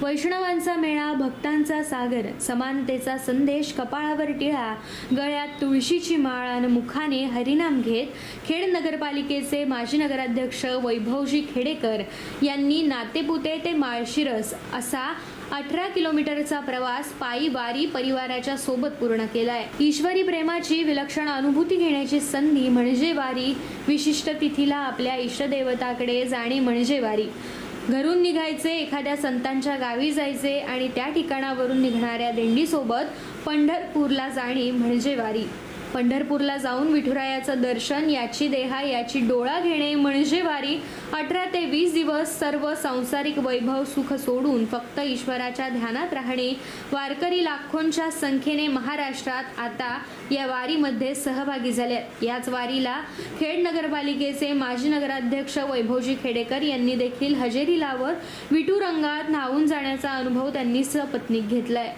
वैष्णवांचा मेळा भक्तांचा सागर समानतेचा संदेश कपाळावर टिळा गळ्यात तुळशीची माळ आणि मुखाने हरिनाम घेत खेड नगरपालिकेचे माजी नगराध्यक्ष वैभवजी खेडेकर यांनी नातेपुते ते माळशिरस असा अठरा किलोमीटरचा प्रवास पायी वारी परिवाराच्या सोबत पूर्ण केलाय. ईश्वरी प्रेमाची विलक्षण अनुभूती घेण्याची संधी म्हणजे वारी. विशिष्ट तिथीला आपल्या इष्टदेवताकडे जाणे म्हणजे वारी. घरून निघायचे एखाद्या संतांच्या गावी जायचे आणि त्या ठिकाणावरून निघणाऱ्या दिंडीसोबत पंढरपूरला जाणे म्हणजे वारी. पंढरपूरला जाऊन विठुरायाचं दर्शन याची देहा याची डोळा घेणे म्हणजे वारी अठरा ते वीस दिवस सर्व सांसारिक वैभव सुख सोडून फक्त ईश्वराच्या ध्यानात राहणे. वारकरी लाखोंच्या संख्येने महाराष्ट्रात आता या वारीमध्ये सहभागी झाले. याच वारीला खेड नगरपालिकेचे माजी नगराध्यक्ष वैभवजी खेडेकर यांनी देखील हजेरी लावत विटू रंगात न्हावून जाण्याचा अनुभव त्यांनी सपत्नीक घेतलाय.